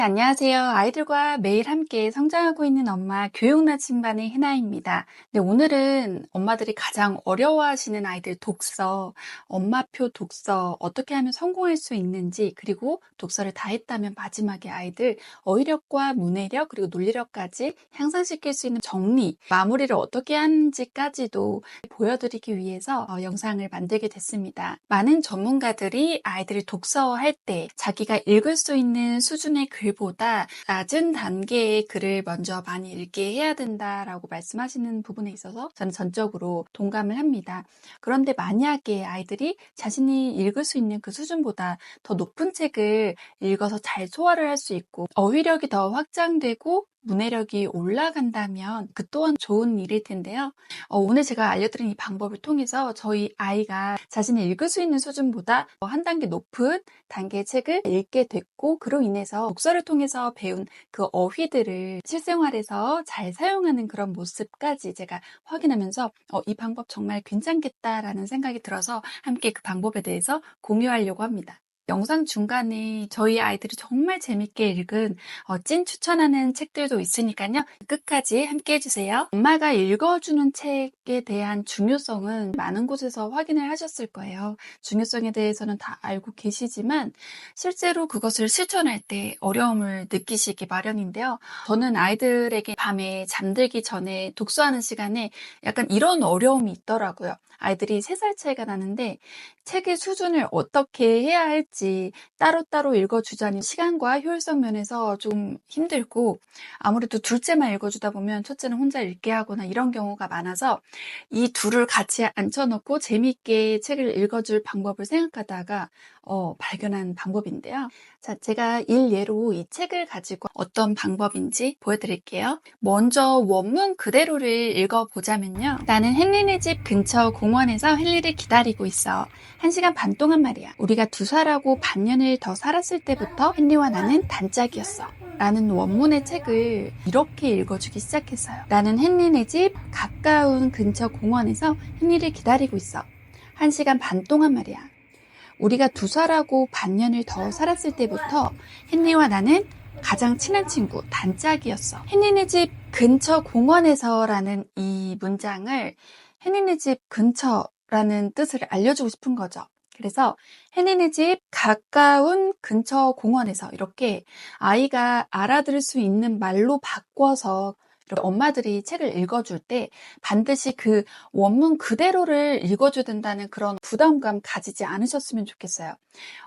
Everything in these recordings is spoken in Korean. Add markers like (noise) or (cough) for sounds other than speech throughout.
네, 안녕하세요. 아이들과 매일 함께 성장하고 있는 엄마 교육나침반의 해나입니다. 네, 오늘은 엄마들이 가장 어려워하시는 아이들 독서, 엄마표 독서 어떻게 하면 성공할 수 있는지 그리고 독서를 다 했다면 마지막에 아이들 어휘력과 문해력 그리고 논리력까지 향상시킬 수 있는 정리, 마무리를 어떻게 하는지까지도 보여드리기 위해서 어, 영상을 만들게 됐습니다. 많은 전문가들이 아이들이 독서할 때 자기가 읽을 수 있는 수준의 글 글보다 낮은 단계의 글을 먼저 많이 읽게 해야 된다라고 말씀하시는 부분에 있어서 저는 전적으로 동감을 합니다. 그런데 만약에 아이들이 자신이 읽을 수 있는 그 수준보다 더 높은 책을 읽어서 잘 소화를 할 수 있고 어휘력이 더 확장되고 문해력이 올라간다면 그 또한 좋은 일일 텐데요. 어, 오늘 제가 알려드린 이 방법을 통해서 저희 아이가 자신이 읽을 수 있는 수준보다 한 단계 높은 단계의 책을 읽게 됐고 그로 인해서 독서를 통해서 배운 그 어휘들을 실생활에서 잘 사용하는 그런 모습까지 제가 확인하면서 어, 이 방법 정말 괜찮겠다라는 생각이 들어서 함께 그 방법에 대해서 공유하려고 합니다. 영상 중간에 저희 아이들이 정말 재밌게 읽은 어, 찐 추천하는 책들도 있으니까요. 끝까지 함께 해주세요. 엄마가 읽어주는 책에 대한 중요성은 많은 곳에서 확인을 하셨을 거예요. 중요성에 대해서는 다 알고 계시지만 실제로 그것을 실천할 때 어려움을 느끼시기 마련인데요. 저는 아이들에게 밤에 잠들기 전에 독서하는 시간에 약간 이런 어려움이 있더라고요. 아이들이 3살 차이가 나는데 책의 수준을 어떻게 해야 할지 따로따로 읽어주자니 시간과 효율성 면에서 좀 힘들고 아무래도 둘째만 읽어주다 보면 첫째는 혼자 읽게 하거나 이런 경우가 많아서 이 둘을 같이 앉혀놓고 재미있게 책을 읽어줄 방법을 생각하다가 어, 발견한 방법인데요. 자, 제가 일예로 이 책을 가지고 어떤 방법인지 보여드릴게요. 먼저 원문 그대로를 읽어보자면요. 나는 헨리네 집 근처 공원에서 헨리를 기다리고 있어. 한 시간 반 동안 말이야. 우리가 두 살하고 반년을 더 살았을 때부터 헨리와 나는 단짝이었어. 라는 원문의 책을 이렇게 읽어주기 시작했어요. 나는 헨리네 집 가까운 근처 공원에서 헨리를 기다리고 있어. 한 시간 반 동안 말이야. 우리가 두 살하고 반년을 더 살았을 때부터 헨리와 나는 가장 친한 친구, 단짝이었어. 헨리네 집 근처 공원에서라는 이 문장을 헨리네 집 근처 라는 뜻을 알려주고 싶은 거죠. 그래서 헨리네 집 가까운 근처 공원에서 이렇게 아이가 알아들을 수 있는 말로 바꿔서 엄마들이 책을 읽어줄 때 반드시 그 원문 그대로를 읽어줘야 된다는 그런 부담감 가지지 않으셨으면 좋겠어요.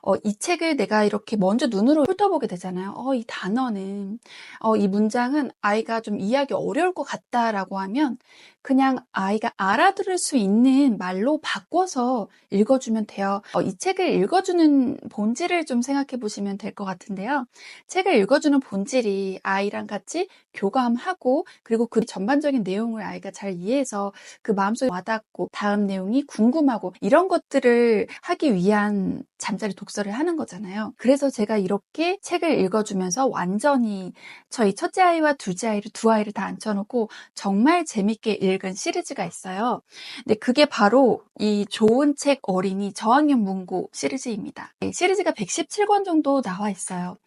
어, 이 책을 내가 이렇게 먼저 눈으로 훑어보게 되잖아요. 어, 이 단어는, 어, 이 문장은 아이가 좀 이해하기 어려울 것 같다라고 하면 그냥 아이가 알아들을 수 있는 말로 바꿔서 읽어주면 돼요. 어, 이 책을 읽어주는 본질을 좀 생각해 보시면 될 것 같은데요. 책을 읽어주는 본질이 아이랑 같이 교감하고 그리고 그 전반적인 내용을 아이가 잘 이해해서 그 마음속에 와닿고 다음 내용이 궁금하고 이런 것들을 하기 위한 잠자리 독서를 하는 거잖아요. 그래서 제가 이렇게 책을 읽어주면서 완전히 저희 첫째 아이와 둘째 아이를 두 아이를 다 앉혀놓고 정말 재밌게 읽은 시리즈가 있어요. 근데 그게 바로 이 좋은 책 어린이 저학년 문고 시리즈입니다. 시리즈가 117권 정도 나와 있어요.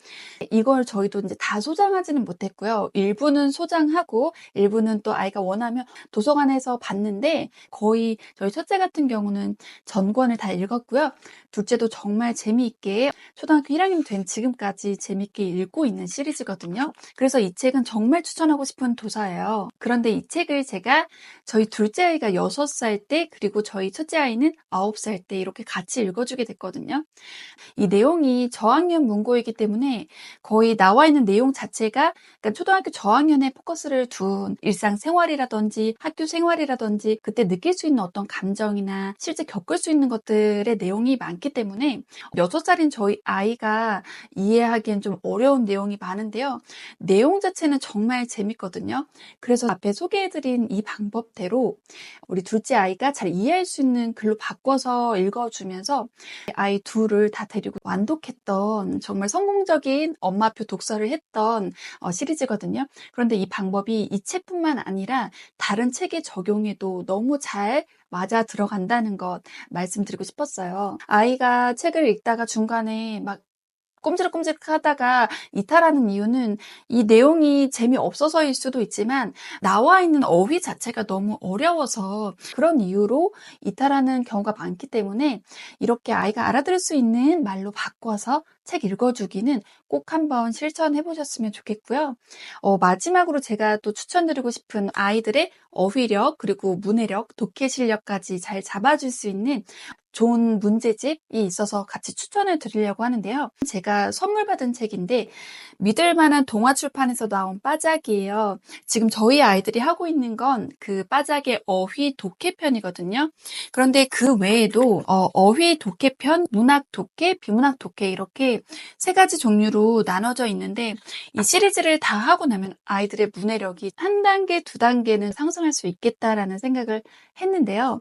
이걸 저희도 이제 다 소장하지는 못했고요. 일부는 소장하고 일부는 또 아이가 원하면 도서관에서 봤는데 거의 저희 첫째 같은 경우는 전권을 다 읽었고요. 둘째도 정말 재미있게 초등학교 1학년 된 지금까지 재미있게 읽고 있는 시리즈거든요. 그래서 이 책은 정말 추천하고 싶은 도서예요. 그런데 이 책을 제가 저희 둘째 아이가 6살 때 그리고 저희 첫째 아이는 9살 때 이렇게 같이 읽어주게 됐거든요. 이 내용이 저학년 문고이기 때문에 거의 나와 있는 내용 자체가 그러니까 초등학교 저학년에 포커스를 둔 일상생활이라든지 학교 생활이라든지 그때 느낄 수 있는 어떤 감정이나 실제 겪을 수 있는 것들의 내용이 많기 때문에 6살인 저희 아이가 이해하기엔 좀 어려운 내용이 많은데요. 내용 자체는 정말 재밌거든요. 그래서 앞에 소개해드린 이 방법대로 우리 둘째 아이가 잘 이해할 수 있는 글로 바꿔서 읽어주면서 아이 둘을 다 데리고 완독했던 정말 성공적인 엄마표 독서를 했던 어, 시리즈거든요. 그런데 이 방법이 이 책뿐만 아니라 다른 책에 적용해도 너무 잘 맞아 들어간다는 것 말씀드리고 싶었어요. 아이가 책을 읽다가 중간에 막 꼼지락꼼지락 하다가 이탈하는 이유는 이 내용이 재미없어서일 수도 있지만 나와 있는 어휘 자체가 너무 어려워서 그런 이유로 이탈하는 경우가 많기 때문에 이렇게 아이가 알아들을 수 있는 말로 바꿔서 책 읽어주기는 꼭 한번 실천해 보셨으면 좋겠고요. 어, 마지막으로 제가 또 추천드리고 싶은 아이들의 어휘력 그리고 문해력, 독해 실력까지 잘 잡아줄 수 있는 좋은 문제집이 있어서 같이 추천을 드리려고 하는데요. 제가 선물 받은 책인데 믿을 만한 동화 출판에서 나온 빠작이에요. 지금 저희 아이들이 하고 있는 건 그 빠작의 어휘 독해편이거든요. 그런데 그 외에도 어, 휘 독해편, 문학 독해, 비문학 독해 이렇게 세 가지 종류로 나눠져 있는데 이 시리즈를 다 하고 나면 아이들의 문해력이 한 단계, 두 단계는 상승할 수 있겠다라는 생각을 했는데요.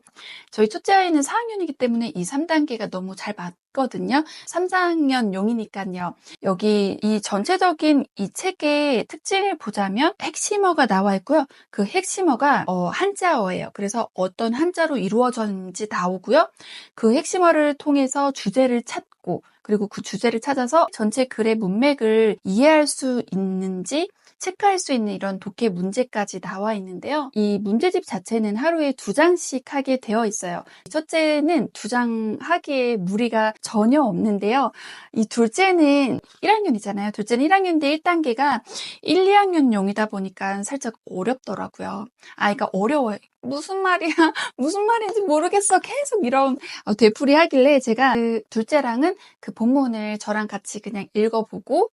저희 첫째 아이는 4학년이기 때문에 이 3단계가 너무 잘 맞거든요. 3, 4학년 용이니까요. 여기 이 전체적인 이 책의 특징을 보자면 핵심어가 나와 있고요. 그 핵심어가 어, 한자어예요. 그래서 어떤 한자로 이루어졌는지 나오고요. 그 핵심어를 통해서 주제를 찾고 그리고 그 주제를 찾아서 전체 글의 문맥을 이해할 수 있는지 체크할 수 있는 이런 독해 문제까지 나와 있는데요. 이 문제집 자체는 하루에 두 장씩 하게 되어 있어요. 첫째는 두 장 하기에 무리가 전혀 없는데요. 이 둘째는 1학년이잖아요. 둘째는 1학년인데 1단계가 1, 2학년용이다 보니까 살짝 어렵더라고요. 아이가 어려워요. 무슨 말이야? (laughs) 무슨 말인지 모르겠어. 계속 이런 어, 되풀이 하길래 제가 그 둘째랑은 그 본문을 저랑 같이 그냥 읽어보고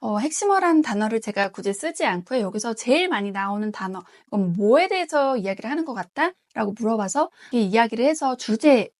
어, 핵심어라는 단어를 제가 굳이 쓰지 않고요. 여기서 제일 많이 나오는 단어, 그럼 뭐에 대해서 이야기를 하는 것 같다? 라고 물어봐서 이야기를 해서 주제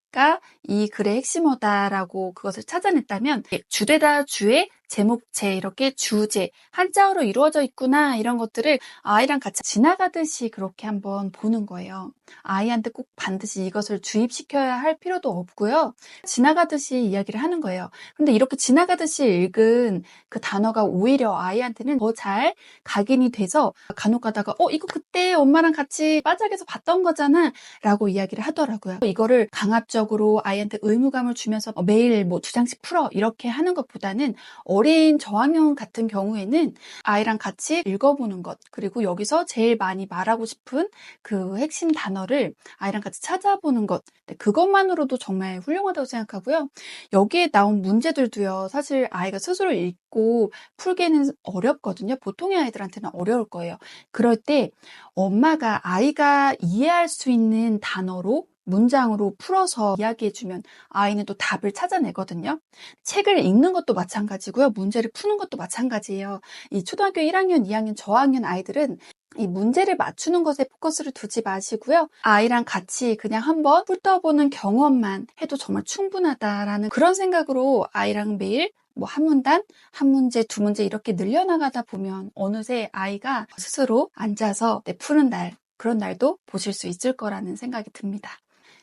이 글의 핵심어다라고 그것을 찾아냈다면 주되다 주의 제목체, 이렇게 주제, 한자어로 이루어져 있구나, 이런 것들을 아이랑 같이 지나가듯이 그렇게 한번 보는 거예요. 아이한테 꼭 반드시 이것을 주입시켜야 할 필요도 없고요. 지나가듯이 이야기를 하는 거예요. 근데 이렇게 지나가듯이 읽은 그 단어가 오히려 아이한테는 더 잘 각인이 돼서 간혹 가다가, 어, 이거 그때 엄마랑 같이 빠작에서 봤던 거잖아, 라고 이야기를 하더라고요. 이거를 강압적으로 아이한테 의무감을 주면서 매일 뭐 두 장씩 풀어, 이렇게 하는 것보다는 어린 저학년 같은 경우에는 아이랑 같이 읽어보는 것, 그리고 여기서 제일 많이 말하고 싶은 그 핵심 단어를 아이랑 같이 찾아보는 것, 네, 그것만으로도 정말 훌륭하다고 생각하고요. 여기에 나온 문제들도요, 사실 아이가 스스로 읽고 풀기는 어렵거든요. 보통의 아이들한테는 어려울 거예요. 그럴 때 엄마가 아이가 이해할 수 있는 단어로 문장으로 풀어서 이야기해주면 아이는 또 답을 찾아내거든요. 책을 읽는 것도 마찬가지고요. 문제를 푸는 것도 마찬가지예요. 이 초등학교 1학년, 2학년, 저학년 아이들은 이 문제를 맞추는 것에 포커스를 두지 마시고요. 아이랑 같이 그냥 한번 훑어보는 경험만 해도 정말 충분하다라는 그런 생각으로 아이랑 매일 뭐 한 문단, 한 문제, 두 문제 이렇게 늘려나가다 보면 어느새 아이가 스스로 앉아서 내 푸는 날, 그런 날도 보실 수 있을 거라는 생각이 듭니다.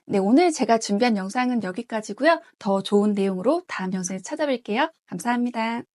네, 오늘 제가 준비한 영상은 여기까지고요. 더 좋은 내용으로 다음 영상에 찾아뵐게요. 감사합니다.